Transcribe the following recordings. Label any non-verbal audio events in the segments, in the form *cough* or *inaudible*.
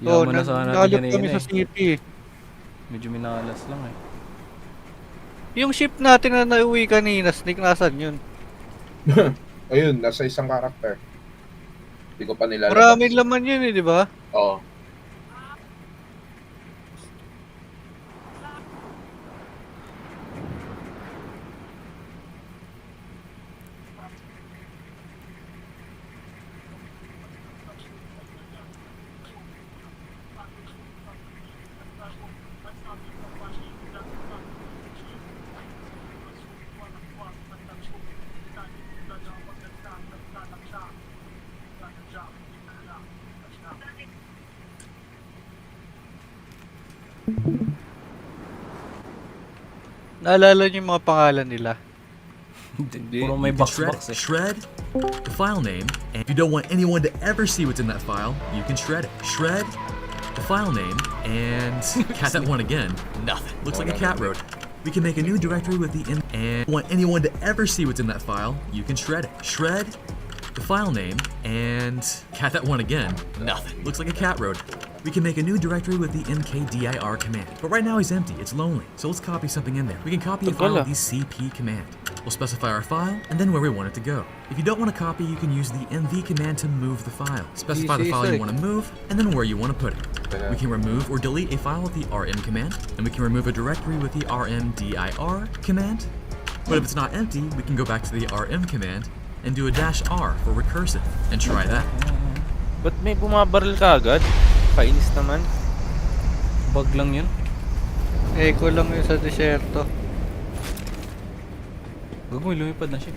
Oo, Yaman na na, sana kanina kami sa eh. city. Medyo minalas lang eh. Yung ship natin na nauwi kanina, Sneak, nasan yun? *laughs* Ayun, nasa isang karakter. Hindi ko pa nilalabas. Maraming laman yun eh, di ba? Oo. Naalala niyo yung mga pangalan nila? Puro may box shred box eh. Shred the file name, and if you don't want anyone to ever see what's in that file, you can shred it. Shred the file name, and *laughs* cat that one again. Nothing. Looks like a cat wrote. it. We can make a new directory with the in and want anyone to ever see what's in that file, you can shred it. Shred the file name, and cat that one again. Nothing. Looks like a cat wrote. It. We can make a new directory with the mkdir command. But right now he's empty, it's lonely. So let's copy something in there. We can copy a file with the cp command. We'll specify our file and then where we want it to go. If you don't want to copy, you can use the mv command to move the file. Specify the file you want to move and then where you want to put it. We can remove or delete a file with the rm command, and we can remove a directory with the rmdir command. But if it's not empty, we can go back to the rm command and do a dash r for recursive and try that. Ba't may bumabaril ka agad? Kainis naman. Bug lang yun. Echo lang yun sa desierto. Mo, lumipad na siya.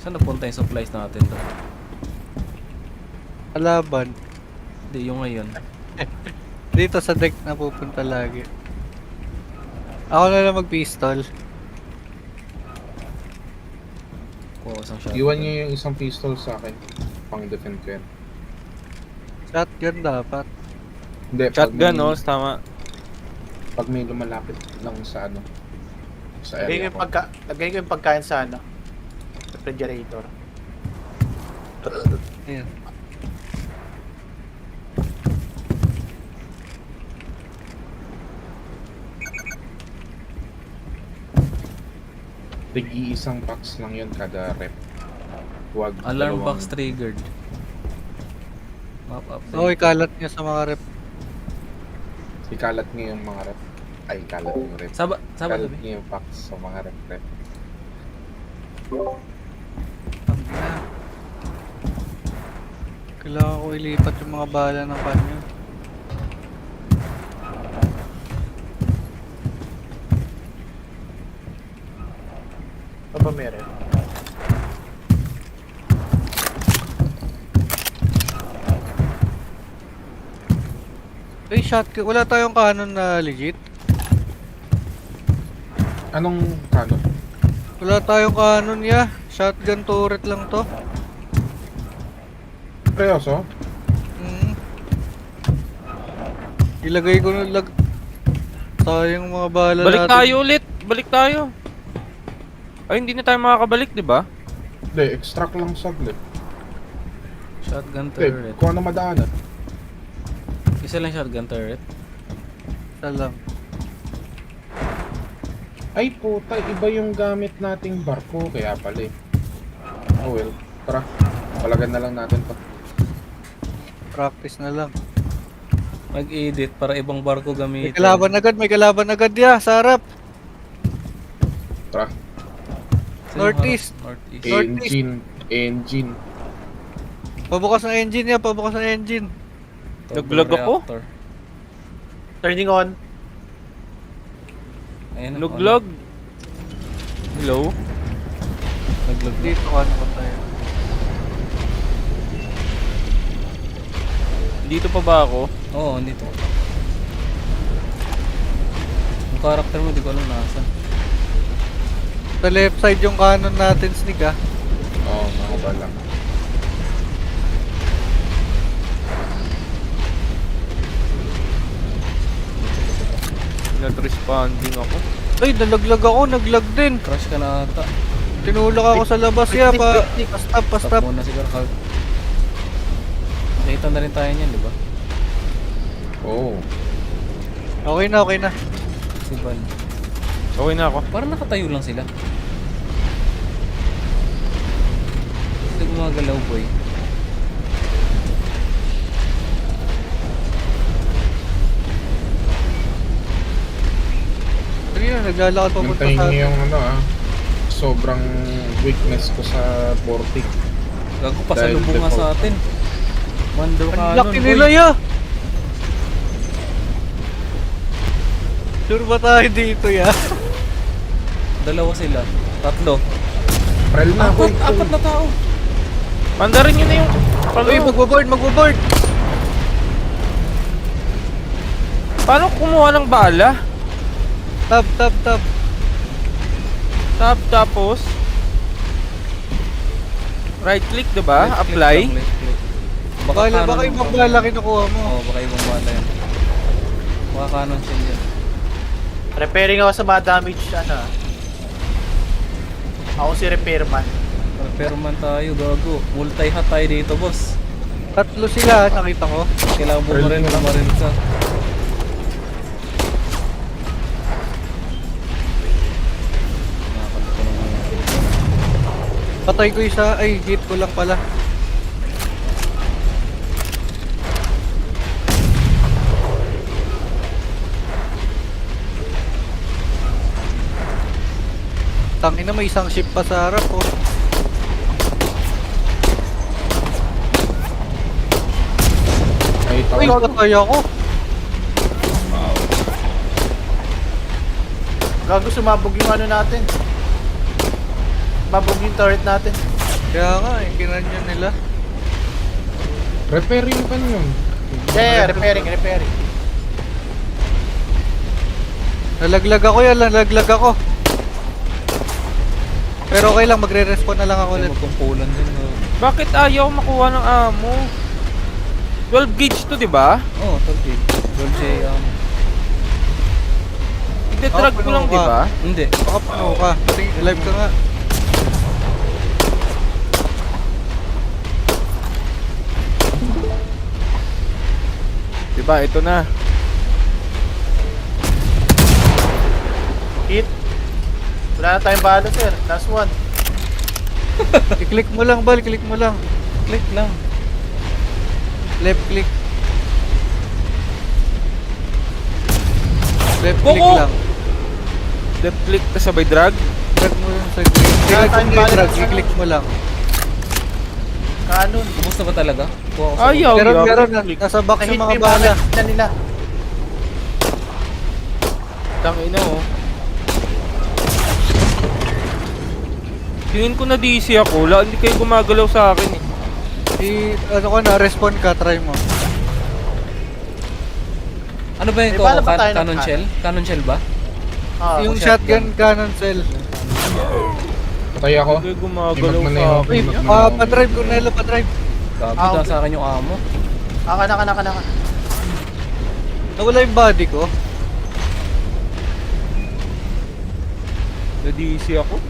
Saan napunta yung supplies natin to? Kalaban. Hindi, yung ngayon. *laughs* Dito sa deck na pupunta lagi. Ako na lang mag-pistol. Kuha ko isang shotgun. Iwan niyo yung isang pistol sa akin. Pang defend ko yan. Shotgun dapat. Hindi, pag Shotgun, may, no? Tama. Pag may lumalapit lang sa ano. Sa Lagay ko area yung, ko. pagka, lagay ko yung pagkain sa ano. Refrigerator. Ayan. Tig-iisang box lang yun kada rep. Huwag Alarm dalawang- box triggered. Map update. Oo, ikalat niya sa mga rep. Ikalat niyo yung mga rep. Ay, ikalat yung rep. Saba, saba Ikalat tabi. niyo yung box sa mga rep rep. Ang ina. Kailangan ko ilipat yung mga bala ng kanya. Ano ba meron? Ay, shotgun. Wala tayong cannon na legit. Anong kanon? Wala tayong cannon ya. Shotgun turret lang to. Seryoso? Mm. Ilagay ko na lag... Sayang mga bala Balik natin. tayo ulit. Balik tayo. Ay, hindi na tayo makakabalik, di ba? Hindi, extract lang saglit. Shotgun Hindi, turret. kung ano madaanan. Isa lang shotgun turret. Isa lang. Ay puta, iba yung gamit nating barko. Kaya pala eh. Oh well, tara. Palagan na lang natin to. Practice na lang. Mag-edit para ibang barko May gamitin. kalaban agad, may kalaban agad ya, sa harap. Tara. Northeast. Northeast. Northeast. Engine. Engine. Pabukas ng engine ya, pabukas ng engine. Naglag ako? reactor. Turning on. Ayan na, Luglog. Hello? Naglog. Dito ano pa tayo. Dito pa ba ako? Oo, andito. Yung character mo, di ko alam nasan. Sa left side yung cannon natin, Sneak ah. Oo, oh, mahaba lang. Nag-responding ako. Ay, nalaglag ako, naglag din. Crash ka na ata. Tinulak ako sa labas ya, pa. wait. Pa-stop, Stop muna siguro. Hug. Nakita na rin tayo niyan, di ba? Oo. Okay na, okay na. Si Val. Okay na ako. Parang nakatayo lang sila. Hindi gumagalaw, boy. Na, naglalakad pa punta Nantayin sa... niyo yung ano ah. Sobrang weakness ko sa Vortic. Gago pa sa Dahil lubong nga default. sa atin. Wonder Ang Cannon, laki boy. nila ya! Sure ba tayo dito ya? *laughs* Dalawa sila. Tatlo. Prel na ako. Apat, apat na tao. Mandarin nyo na yung... Uy, Ano? magbo-board, magbo-board! Paano kumuha ng bala? Tab, tab, tab. Tab tapos... Right click, diba? Left click Apply. lang, left click. Baka, baka yung- ibang bala kinukuha mo. Oo, baka ibang bala yan. Baka canon shell yan. Repairing ako sa mga damage, ano ah. Ako si repairman. Pero man tayo, gago. Multi-hat tayo dito, boss. Tatlo sila, nakita ko. Kailangan mo rin, mo lang. maril Patay ko isa, ay, hit ko lang pala. Tangina may isang ship pa sa harap oh. Ay, Uy, tawag. patay ako. Gago sumabog yung ano natin. Mabog yung turret natin. Kaya nga, eh, kinanyan nila. Repairing pa yun. Yeah, yeah, repairing, repairing. Nalaglag ako yan, nalaglag ako. Pero okay lang, magre-respawn na lang ako ulit. magkumpulan din. no? Bakit ayaw makuha ng ammo? 12 gauge to, diba? Oo, oh, tolkid. Dolce, um, Ide-drag ko lang, ka. diba? hindi. Baka puno ka. Live ka nga. Diba, ito na. Hit. Wala na tayong bala, sir. Last one. *laughs* I-click mo lang, Bal. Click mo lang. Click lang. Left click. Left click lang. Left click ka sabay drag. Drag mo yung sa tayong may bala, drag, i-click mo lang. Kanon. Ubus na ba talaga? Kuha ko sa Ayaw, Meron, yaw. meron. Nasa box yung mo mga bala na nila. Tangina, oh. Tingin ko na DC ako. La, hindi kayo gumagalaw sa akin eh. I, ano ka na, respawn ka, try mo. Ano ba yung ko? Canon can. shell? Canon shell ba? Ah, yung shotgun. cannon cell. Patay ako. Hindi kayo gumagalaw sa akin. Uy, mag- pa-drive, Cornelo, pa-drive. Gago Ah, na okay. sa akin yung amo. Aka na, kana, kana. Nawala yung body ko. Na DC ako.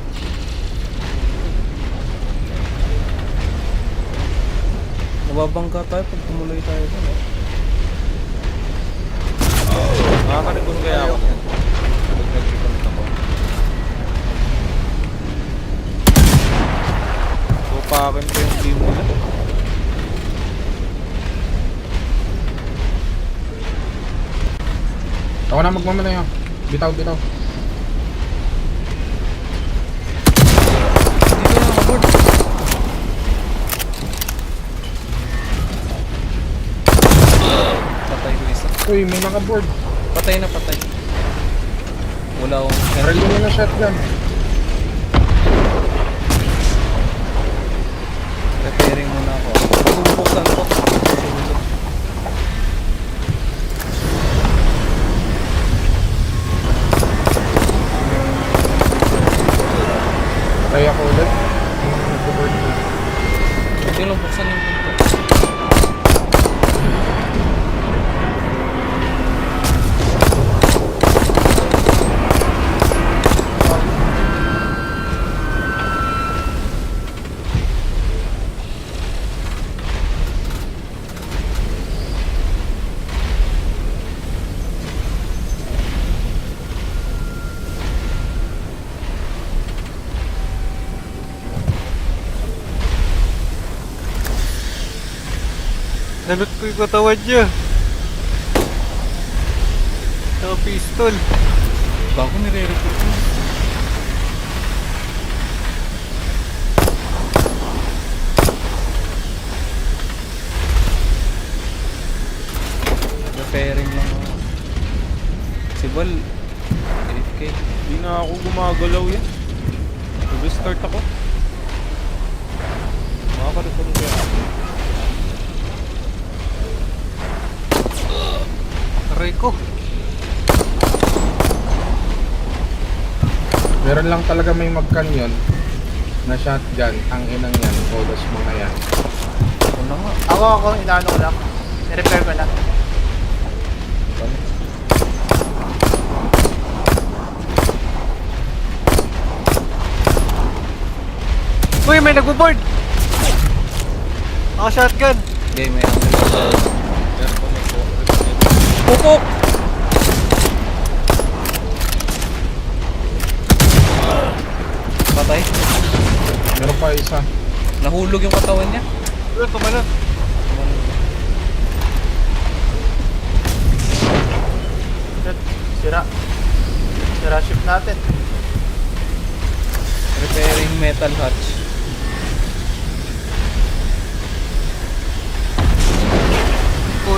Nababangga tayo pag tumuloy tayo dun. Eh. Nakakarigon kaya ako. Nag-reconnect ako. So, pa akin pa yung team nila. Ako na magmamaneho. Bitaw, bitaw. Ko makaboard. Patay ko isa. Uy, may naka-board. Patay na patay. Wala akong Prel mo na shotgun. repairing muna ako. Bubuksan ko. Patay Nalot ko yung katawan niya. Saka pistol. Bago nire-recruit mo. Repairing lang ako. Si Val, 8k. Hindi na ako gumagalaw yan. Nag-restart ako. Makaka-recruit kaya ako. Aray ko. Meron lang talaga may mag-canyon na shotgun. Ang inang yan. Todos mga yan. Ako na nga. Ako, ako, inaano ko lang. I-repair ko na. Uy, may nagbo-board! Ako shotgun. Okay, may angle. Pupok! Patay. Meron pa isa. Nahulog yung katawan niya. Tumalon. Shit, Sira. Sira ship natin. Repairing metal hatch.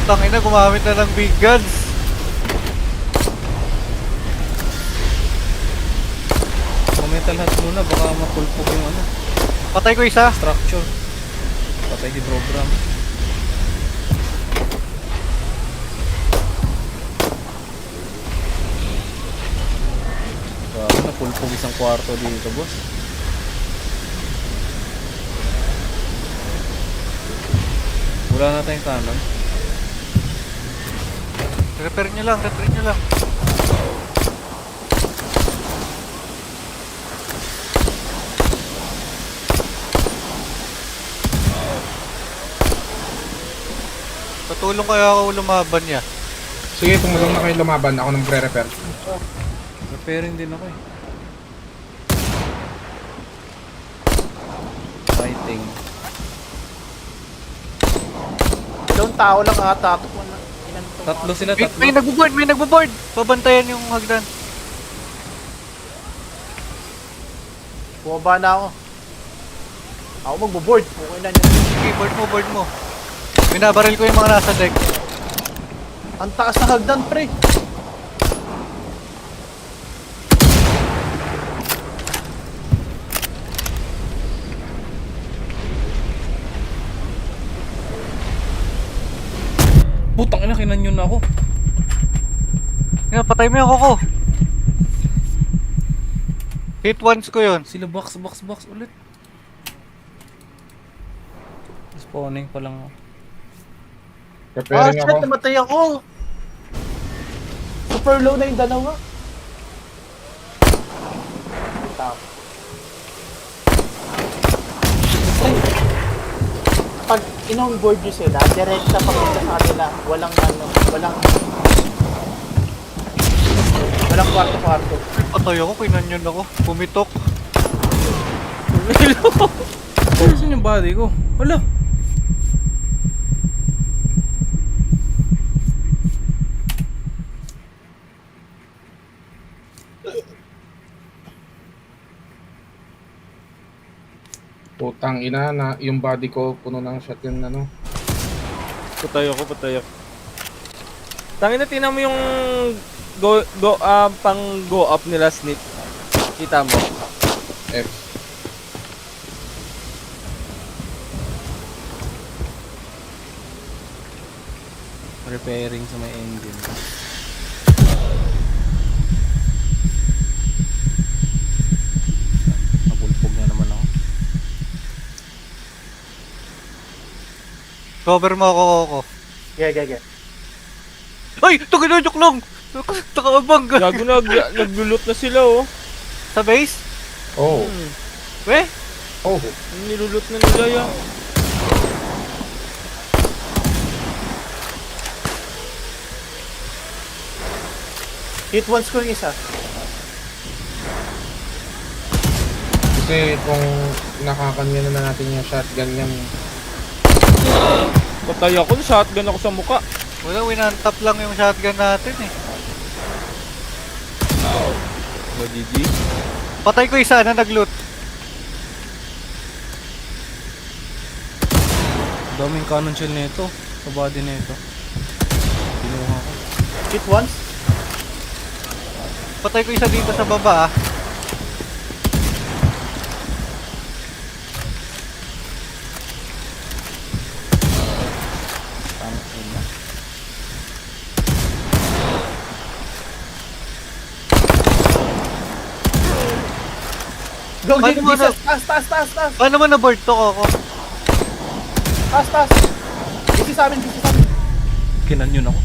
Putang ina, gumamit na ng big guns. Kung metal hatch muna, baka mapulpok yung ano, Patay ko isa. structure. Patay si program. Grabe, napulpog isang kwarto dito, boss. Wala na tayong kanon. Repair nyo lang, repair nyo lang. Patulong kaya ako lumaban niya. Sige, tumulong na kayo lumaban. Ako nang pre-repair. Repairing din ako eh. Fighting. Dalawang tao lang nakatatok mo na. Ilan to? Tatlo sila, May, tatlo. may nagbo-board, may nagbo-board! Pabantayan yung hagdan. Bumaba na ako. Ako magbo-board. Okay na yun. Sige, board mo, board mo. Binabaril ko yung mga nasa deck. Ang taas na hagdan, pre. Putang ina, kinanyon na ako. Yan, patay mo yung koko. Hit once ko yun. Sila box, box, box ulit. Spawning pa lang ako. Ah, Preparing shit, ako. namatay ako. Super low na yung dalawa. Tap. Pag in-onboard nyo sila, direkta papunta sa kanila. Walang ano, walang... Walang kwarto-kwarto. Patay ako, kinanyon ako. *laughs* Pumitok. Saan yung body ko? Wala. Putang ina na yung body ko puno ng shotgun ano. Patay ako, patay ako. Tangin na, tingnan mo yung go, go, ah, pang go up nila, Snip. Kita mo. F. Repairing sa may engine. Napulpog na naman ako. Cover mo ako, koko. Yeah, yeah, yeah. Ay! Tuginojok lang! Nakaabang ka. Gago na, naglulot na sila, oh. Sa base? Oh. Hmm. Weh? Oh. Nilulot na nila yan. Hit once ko yung isa. Kasi kung nakakanyan na natin yung shotgun yan, Patay ako, shotgun ako sa muka. Wala, winantap lang yung shotgun natin eh. Ba, GG? Patay ko isa na nag-loot. Daming cannon shell nito. Sa body nito. Kinuha ko. Hit once. Patay ko isa dito sa baba ah. Go, Paano mo Jesus! Taas, taas, taas, taas! Paano mo na-board to, Coco? Taas, taas! Busy sa amin, busy sa amin. Kinanyon ako.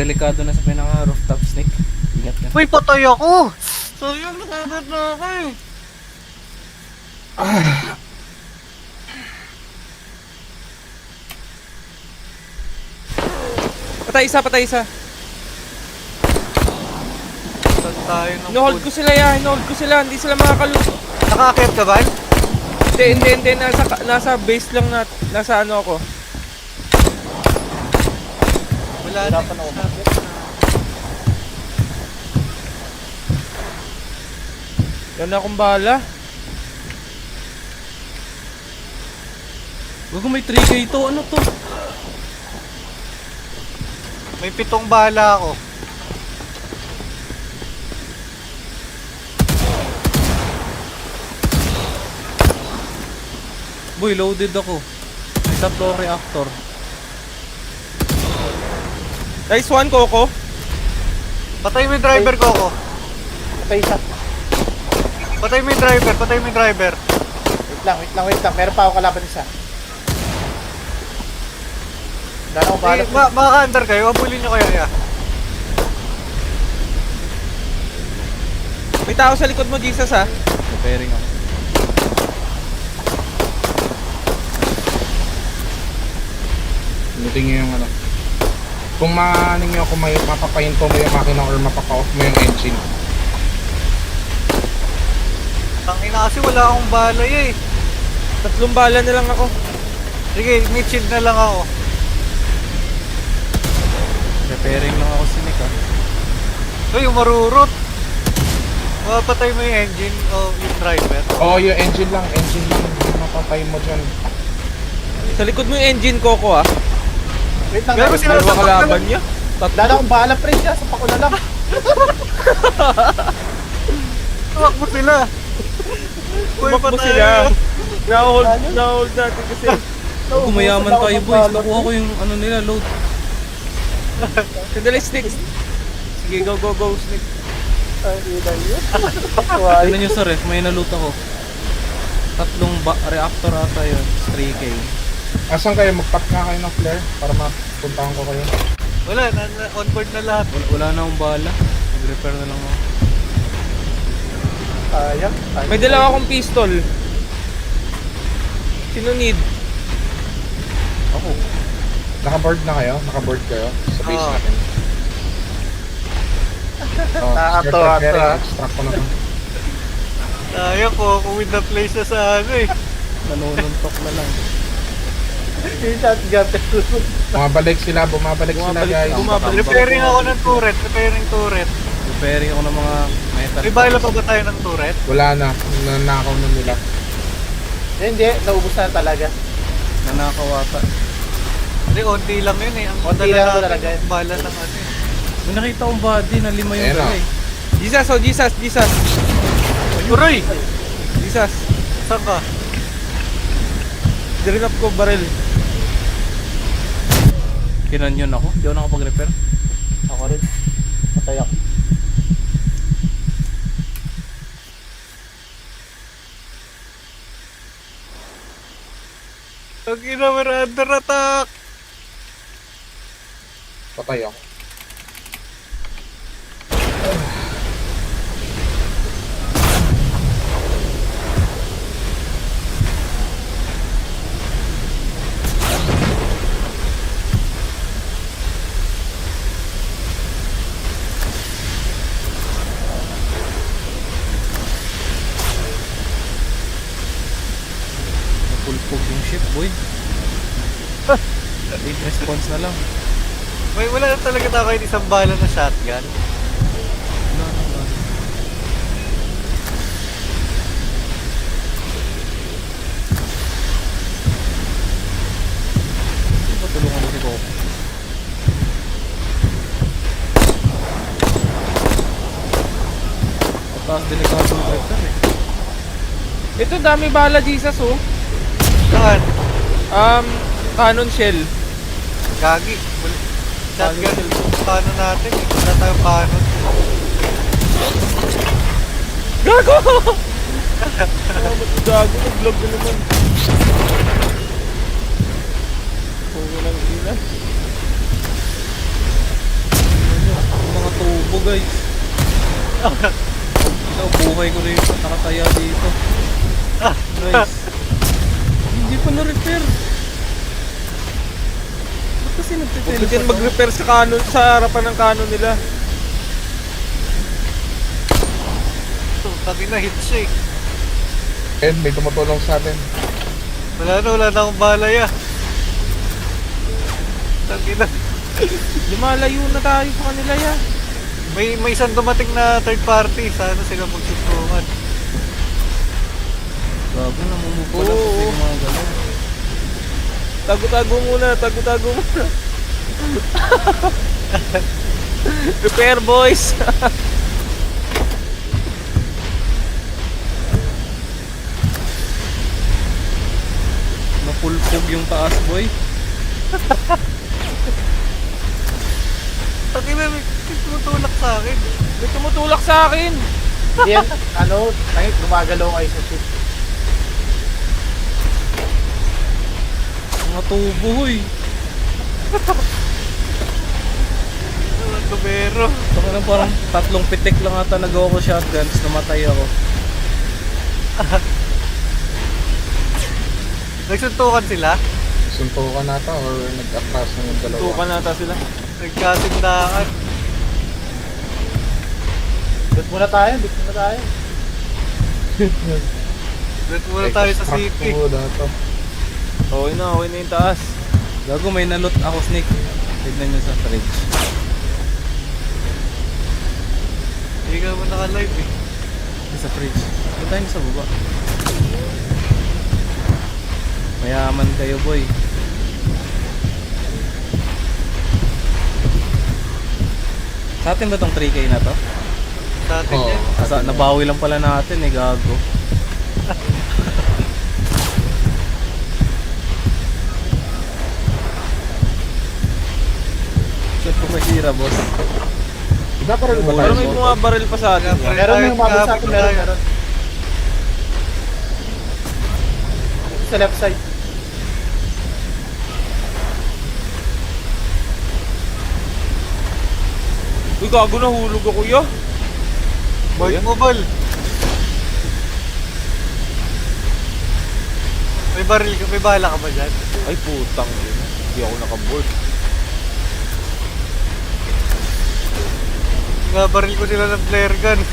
Delikado na sa pinaka rooftop snake. Ingat ka. Uy, patay ako! Sayang, nakagat na ako eh. Patay isa, patay isa. Saan tayo ng Hinohold ko sila ya, hinohold ko sila, hindi sila makakalusot. Nakakit ka ba? Hindi, hindi, hindi, nasa, nasa base lang na, nasa ano ako. Wala na. Hirapan ako. Yan na akong bahala. Wag may 3k to. Ano to? May pitong bala ako. Boy, loaded ako. May tatlo reactor. Nice one, Coco. Patay mo yung driver, Coco. Patay isa. Patay mo yung driver, patay mo yung driver. Wait lang, wait lang, wait lang. Meron pa ako kalaban isa. Dala ko bahala. Eh, ma makaka-under kayo, abulin nyo kaya ya. May tao sa likod mo, Jesus ha. Repairing ako. Lutin nyo yung ano. Kung maaning nyo, kung may mapapahinto mo yung makina or mapapa-off mo yung engine. Tangina kasi wala akong balay eh. Tatlong bala na lang ako. Sige, may shield na lang ako. Repairing lang ako si Nick ah. Uy, marurot. Mapatay mo yung engine o yung driver. Oo, yung engine lang. Engine lang yung mapatay mo dyan. Sa likod mo yung engine, Coco ha. Wait lang, Meron sila- Dalawa kalaban niya. Dala akong bahala, pre siya. Sapak ko na lang. *laughs* Tumakbo sila. Tumakbo sila. *laughs* Na-hold, na-hold natin kasi. Pag gumayaman tayo boys, nakuha ko yung ano nila load. Sandali, Snick. Sige, go, go, go, Snick. Ay, yun. *laughs* Tignan nyo sa ref, may naloot ako. Tatlong ba- reactor ata yun. 3k. Asan kayo? Mag-pack na kayo ng flare para mapuntahan ko kayo. Wala, na, na, on board na lahat. Wala, wala na akong bala. Nag-repair na lang ako. Sayang. Sayang. May dala akong pistol. Sino need? Ako. Naka-board na kayo? Naka-board kayo sa base Oo. natin. *laughs* Oh, spare part bearing, ah. extract ko na to. Tayo ko, with the place na sa ano eh. Nanununtok na lang. Yung shotgun. Bumabalik sila, bumabalik, Bumabalik, sila guys. bumabalik. Repairing ako ng turret, repairing turret. Repairing ako ng mga metal. May bala pa ba tayo ng turret? Wala na, nanakaw na nila. Hindi, naubos na talaga. Nanakawata. Hindi, onti lang yun eh. Ang Onti lang talaga. yung bala ng ano eh. May nakita akong body na lima yung Ayan dala na. eh. Jesus, oh, Jesus, Jesus. Uroy! Jesus. Saan ka? Drain up ko barrel. Kinanyon ako. Di ako nakapag-repair. Ako rin. Patay ako. Ang ina, we're under attack! Patay ako. Full Napulpog yung ship, boy. Response na lang. May wala na talaga tayo kahit isang bala na shotgun. Wala na, na. Patulungan ko si Coco. Pataas delikado yung vector eh. Ito dami bala Jesus oh. Saan? Um, cannon shell. Gagi. Shotgun. Paano natin? Wala tayong paano. Gago! Gago? Nag-vlog na naman. Pugo ng ina. Yung mga tubo guys. Ikaw, buhay ko rito. Nakataya dito. *laughs* Nice. Hindi pa na-repair. Kasi Huwag nagtiteleport din mag-repair sa cannon, sa harapan ng cannon nila. Ito, taki na hit siya eh. And may tumutulong sa atin. Wala na, wala na akong bala ya. Taki na. Lumalayo na tayo sa kanila yan. May, may isang dumating na third party. Sana sila magsusungan. Gago, namumove pa lang yung mga galaw. Tago-tago muna, tago-tago muna. *laughs* Repair boys! *laughs* Napulpog yung taas, boy. Taki na, may tumutulak sa akin. May tumutulak sa akin! Hindi ano, ay, gumagalaw kayo sa ship. Mga tubo, hoy. Wala tubero. Baka na parang tatlong pitik lang ata nagawa ko shotgun, tapos namatay ako. *laughs* Nagsuntukan sila. Suntukan nata or nag-atras na yung dalawa. Tukan nata sila. Nagkasindaan. Doon muna tayo, doon muna tayo. Doon muna tayo sa city. Oo, dato. Okay na, okay na yung taas. Gago, may nalot ako snake. Tignan nyo sa fridge. Hindi ka mo naka-live eh. Sa fridge. Punta tayo sa baba. Mayaman kayo, boy. Sa atin ba tong 3K na to? Sa atin Oo. yan. Sa, nabawi lang pala natin eh, gago. *laughs* Masira, boss? Iba pa rin ba Pero tayo? may mga baril pa sa atin yan. Meron may umabot sa akin, meron. Sa left side. Uy, gago na, hulog ako ya. Boy mo, bol. May baril ka, may bala ka ba dyan? Ay, putang ina. Hindi ako nakaboard. Nga baril ko sila ng flare gun. *laughs*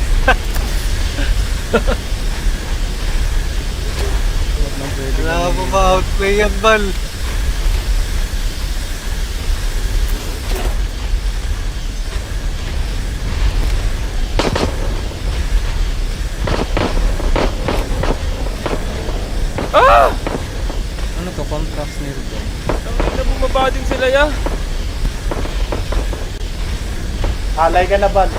Wala ka pa ma-outplay yan, bal. Ah! Ano to? Contrast nito. Tangin na bumaba din sila ya. Alay ka na, Bal.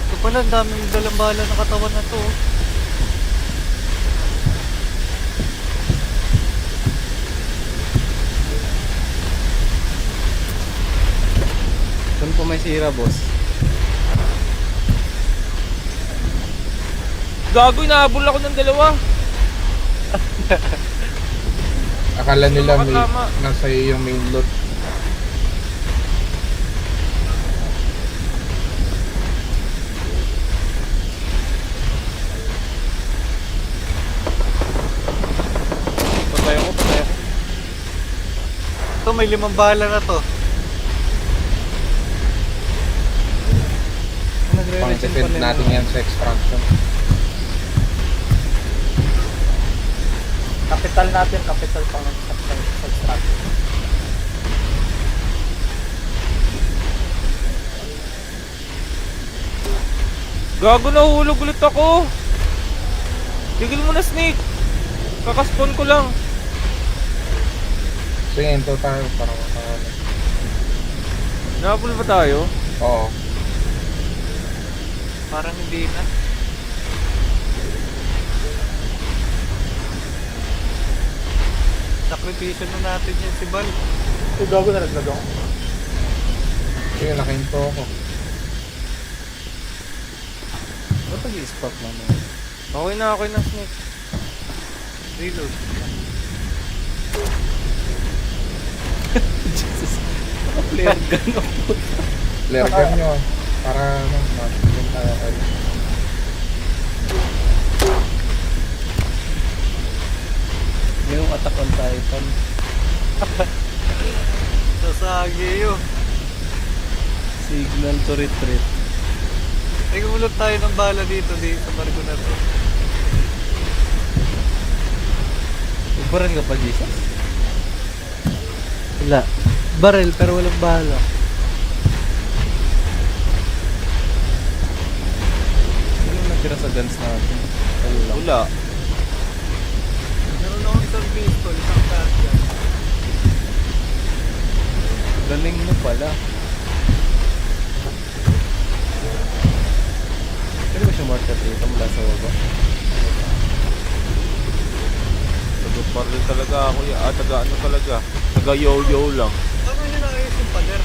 Ito pala, ang daming dalang bala ng katawan na to. oh. Saan po may sira, boss? Gago, inahabol ako ng dalawa. *laughs* Akala nila may Nakatama. nasa iyo yung main loot. Ito, may limang bala na to. Pang-defend natin yan sa extraction. Capital natin, capital pang subtract. Gago nahulog ulit ako. Tigil mo na snake. Kakaspawn ko lang. Sige, ento tayo para makakala. Nakapul ba tayo? Oo. Parang hindi na. Sakripisyo na natin yan si Bal. Uy, gago na naglag ako. Sige, nakahinto ako. Ba't nag-i-spot mo na? Okay na, okay na snake. Reload. Jesus. Naka-flare gun ako. Flare gun nyo. Para ano, matigil tayo kayo. Yung attack on Titan. *laughs* Sasagi yun. Signal to retreat. Ay, kumulot tayo ng bala dito, di sa barko na to. Ibaran ka pa, Jesus? Wala. Barrel, pero walang bala. Sino yung natira sa guns natin? Wala. Wala. Meron akong isang pistol, isang shotgun. Galing mo pala. Pwede ba siya market dito mula sa baba? Tagot pa rin talaga ako. ya. Ah, taga ano talaga. Taga yo-yo lang. Paano nyo naayos yung pader?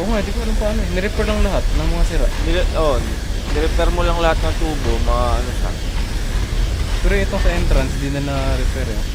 Oo nga, di ko alam paano eh. Nirepair lang lahat ng mga sira. Nire oh, nirepair mo lang lahat ng tubo. Mga ano siya. Pero itong sa entrance, di na na-repair eh.